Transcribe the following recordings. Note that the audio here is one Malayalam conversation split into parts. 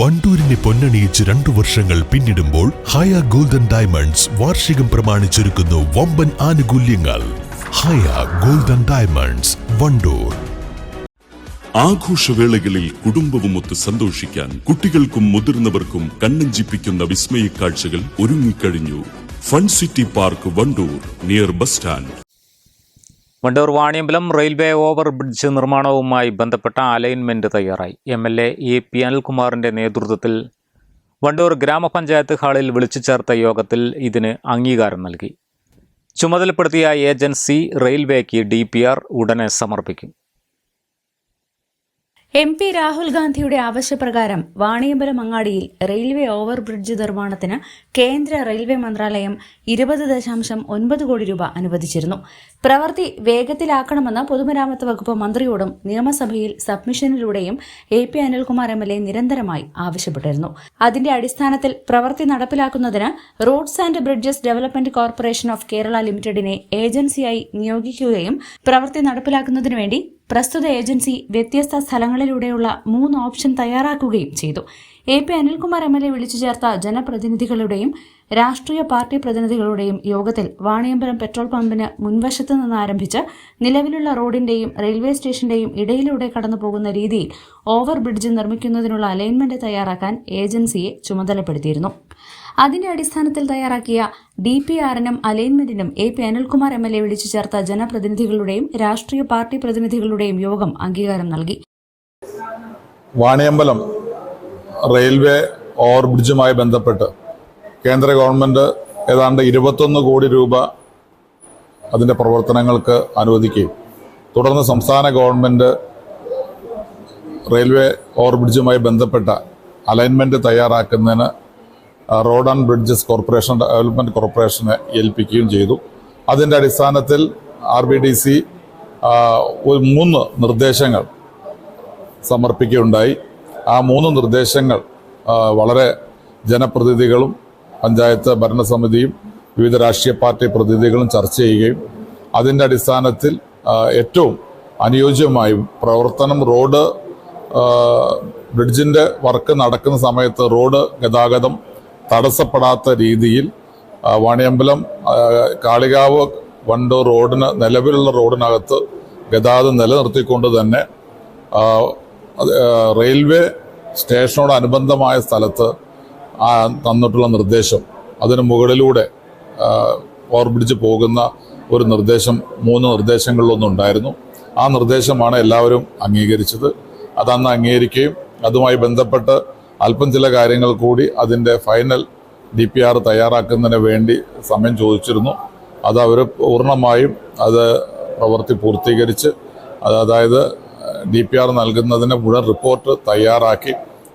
വണ്ടൂരിനെ പൊന്നണിയിച്ച് രണ്ടു വർഷങ്ങൾ പിന്നിടുമ്പോൾ ഹയ ഗോൾഡൻ ഡയമണ്ട്സ് വാർഷികം പ്രമാണിച്ചൊരുക്കുന്നു വമ്പൻ ആനുകൂല്യങ്ങൾ. Haya golden diamonds Wandoor. ആഘോഷവേളകളിൽ കുടുംബവുമൊത്ത് സന്തോഷിക്കാൻ കുട്ടികൾക്കും മുതിർന്നവർക്കും കണ്ണഞ്ചിപ്പിക്കുന്ന വിസ്മയ കാഴ്ചകൾ ഒരുങ്ങിക്കഴിഞ്ഞു. Fun city park Wandoor near bus stand. Wandoor Vaniyambalam railway over bridge നിർമ്മാണവുമായി ബന്ധപ്പെട്ട അലൈൻമെന്റ് തയ്യാറായി. M L A E P അനിൽകുമാറിന്റെ നേതൃത്വത്തിൽ വണ്ടൂർ ഗ്രാമപഞ്ചായത്ത് ഹാളിൽ വിളിച്ചു ചേർത്ത യോഗത്തിൽ ഇതിന് അംഗീകാരം നൽകി. ചുമതലപ്പെടുത്തിയ ഏജൻസി റെയിൽവേക്ക് ഡി പി ആർ ഉടനെ സമർപ്പിക്കും. എം പി രാഹുൽ ഗാന്ധിയുടെ ആവശ്യപ്രകാരം വാണിയമ്പലം അങ്ങാടിയിൽ റെയിൽവേ ഓവർ ബ്രിഡ്ജ് നിർമ്മാണത്തിന് കേന്ദ്ര റെയിൽവേ മന്ത്രാലയം ഇരുപത് ദശാംശം ഒൻപത് കോടി രൂപ അനുവദിച്ചിരുന്നു. പ്രവൃത്തി വേഗത്തിലാക്കണമെന്ന് പൊതുമരാമത്ത് വകുപ്പ് മന്ത്രിയോടും നിയമസഭയിൽ സബ്മിഷനിലൂടെയും A P Anilkumar M L A നിരന്തരമായി ആവശ്യപ്പെട്ടിരുന്നു. അതിന്റെ അടിസ്ഥാനത്തിൽ പ്രവൃത്തി നടപ്പിലാക്കുന്നതിന് roads and bridges development corporation of Kerala ലിമിറ്റഡിനെ ഏജൻസിയായി നിയോഗിക്കുകയും പ്രവൃത്തി നടപ്പിലാക്കുന്നതിനു വേണ്ടി പ്രസ്തുത ഏജൻസി വ്യത്യസ്ത സ്ഥലങ്ങളിലൂടെയുള്ള മൂന്ന് ഓപ്ഷൻ തയ്യാറാക്കുകയും ചെയ്തു. A P Anilkumar M L A വിളിച്ചു ചേർത്ത ജനപ്രതിനിധികളുടെയും രാഷ്ട്രീയ പാർട്ടി പ്രതിനിധികളുടെയും യോഗത്തിൽ വാണിയമ്പലം പെട്രോൾ പമ്പിന് മുൻവശത്ത് നിന്ന് ആരംഭിച്ച് നിലവിലുള്ള റോഡിന്റെയും റെയിൽവേ സ്റ്റേഷന്റെയും ഇടയിലൂടെ കടന്നു രീതിയിൽ ഓവർ ബ്രിഡ്ജ് നിർമ്മിക്കുന്നതിനുള്ള അലൈൻമെന്റ് തയ്യാറാക്കാൻ ഏജൻസിയെ ചുമതലപ്പെടുത്തിയിരുന്നു. അതിന്റെ അടിസ്ഥാനത്തിൽ തയ്യാറാക്കിയ ഡി പി ആറിനും അലൈൻമെന്റിനും A P Anilkumar M L A വിളിച്ചു ചേർത്ത ജനപ്രതിനിധികളുടെയും രാഷ്ട്രീയ പാർട്ടി പ്രതിനിധികളുടെയും യോഗം അംഗീകാരം നൽകി. വാണിയമ്പലം റെയിൽവേ ഓവർബ്രിഡ്ജുമായി ബന്ധപ്പെട്ട് കേന്ദ്ര ഗവൺമെന്റ് ഏതാണ്ട് ഇരുപത്തൊന്ന് കോടി രൂപ അതിന്റെ പ്രവർത്തനങ്ങൾക്ക് അനുവദിക്കുകയും തുടർന്ന് സംസ്ഥാന ഗവൺമെന്റ് റെയിൽവേ ഓവർബ്രിഡ്ജുമായി ബന്ധപ്പെട്ട അലൈൻമെന്റ് തയ്യാറാക്കുന്നതിന് road and bridges corporation development കോർപ്പറേഷനെ ഏൽപ്പിക്കുകയും ചെയ്തു. അതിന്റെ അടിസ്ഥാനത്തിൽ ആർ ബി ഡി സി മൂന്ന് നിർദ്ദേശങ്ങൾ സമർപ്പിക്കുകയുണ്ടായി. ആ മൂന്ന് നിർദ്ദേശങ്ങൾ വളരെ ജനപ്രതിനിധികളും പഞ്ചായത്ത് ഭരണസമിതിയും വിവിധ രാഷ്ട്രീയ പാർട്ടി പ്രതിനിധികളും ചർച്ച ചെയ്യുകയും അതിന്റെ അടിസ്ഥാനത്തിൽ ഏറ്റവും അനുയോജ്യമായും പ്രവർത്തനം റോഡ് ബ്രിഡ്ജിന്റെ വർക്ക് നടക്കുന്ന സമയത്ത് റോഡ് ഗതാഗതം തടസ്സപ്പെടാത്ത രീതിയിൽ വാണിയമ്പലം കാളികാവ് വണ്ടൂർ റോഡിന് നിലവിലുള്ള റോഡിനകത്ത് ഗതാഗതം നിലനിർത്തിക്കൊണ്ട് തന്നെ റെയിൽവേ സ്റ്റേഷനോടനുബന്ധമായ സ്ഥലത്ത് തന്നിട്ടുള്ള നിർദ്ദേശം. അതിന് മുകളിലൂടെ ഓർബിഡിച്ച് പോകുന്ന ഒരു നിർദ്ദേശം മൂന്ന് നിർദ്ദേശങ്ങളിലൊന്നും ഉണ്ടായിരുന്നു ആ നിർദ്ദേശമാണ് എല്ലാവരും അംഗീകരിച്ചത്. അതന്ന് അംഗീകരിക്കുകയും അതുമായി ബന്ധപ്പെട്ട് അല്പം ചില കാര്യങ്ങൾ കൂടി അതിന്റെ ഫൈനൽ ഡി പി ആർ തയ്യാറാക്കുന്നതിന് വേണ്ടി സമയം ചോദിച്ചിരുന്നു. അത് അവർ പൂർണമായും അത് പ്രവൃത്തി പൂർത്തീകരിച്ച് അത് അതായത് ഡി പി ആർ നൽകുന്നതിന് മുഴുവൻ റിപ്പോർട്ട് തയ്യാറാക്കി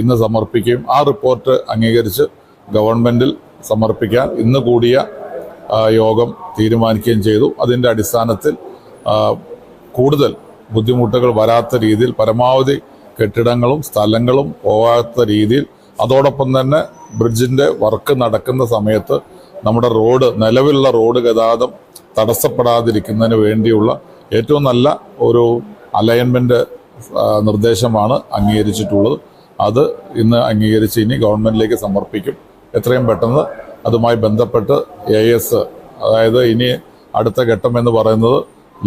ഇന്ന് സമർപ്പിക്കുകയും ആ റിപ്പോർട്ട് അംഗീകരിച്ച് ഗവൺമെന്റിൽ സമർപ്പിക്കാൻ ഇന്ന് കൂടിയ യോഗം തീരുമാനിക്കുകയും ചെയ്തു. അതിന്റെ അടിസ്ഥാനത്തിൽ കൂടുതൽ ബുദ്ധിമുട്ടുകൾ വരാത്ത രീതിയിൽ പരമാവധി കെട്ടിടങ്ങളും സ്ഥലങ്ങളും പോകാത്ത രീതിയിൽ അതോടൊപ്പം തന്നെ ബ്രിഡ്ജിന്റെ വർക്ക് നടക്കുന്ന സമയത്ത് നമ്മുടെ റോഡ് നിലവിലുള്ള റോഡ് ഗതാഗതം തടസ്സപ്പെടാതിരിക്കുന്നതിന് വേണ്ടിയുള്ള ഏറ്റവും നല്ല ഒരു അലൈൻമെന്റ് നിർദ്ദേശമാണ് അംഗീകരിച്ചിട്ടുള്ളത്. അത് ഇന്ന് അംഗീകരിച്ച് ഇനി ഗവൺമെന്റിലേക്ക് സമർപ്പിക്കും. എത്രയും പെട്ടെന്ന് അതുമായി ബന്ധപ്പെട്ട് എ എസ് അതായത് ഇനി അടുത്ത ഘട്ടം എന്ന് പറയുന്നത്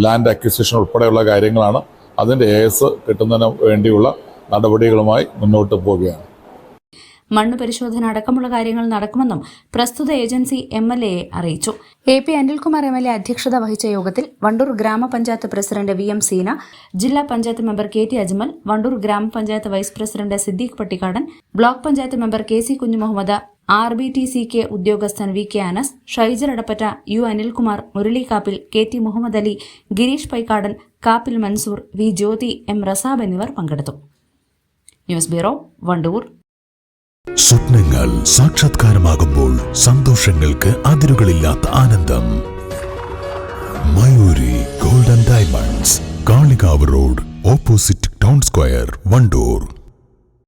ലാൻഡ് അക്വിസിഷൻ ഉൾപ്പെടെയുള്ള കാര്യങ്ങളാണ്. അതിന്റെ ഏസ് എസ് കിട്ടുന്നതിന് വേണ്ടിയുള്ള നടപടികളുമായി മുന്നോട്ട് പോവുകയാണ്. മണ്ണ് പരിശോധന അടക്കമുള്ള കാര്യങ്ങൾ നടക്കുമെന്നും പ്രസ്തുത ഏജൻസി എം എൽ എയെ അറിയിച്ചു. A P Anilkumar M L A അധ്യക്ഷത വഹിച്ച യോഗത്തിൽ വണ്ടൂർ ഗ്രാമപഞ്ചായത്ത് പ്രസിഡന്റ് വി എം സീന ജില്ലാ panchayat member K T Ajmal Wandoor ഗ്രാമപഞ്ചായത്ത് vice president Siddique Pattikkadan block panchayat member K C Kunjumuhammad R B T C K ഉദ്യോഗസ്ഥൻ V K Anas Shaijar Adappatta U Anilkumar Murali Kappil K T Muhammad Ali Gireesh Paikkadan Kappil Mansoor V Jyothi M Razab എന്നിവർ പങ്കെടുത്തു. News bureau Wandoor. സ്വപ്നങ്ങൾ സാക്ഷാത്കാരമാകുമ്പോൾ സന്തോഷങ്ങൾക്ക് അതിരുകളില്ലാത്ത ആനന്ദം. Mayoori golden diamonds Kalikavu road opposite town square Wandoor.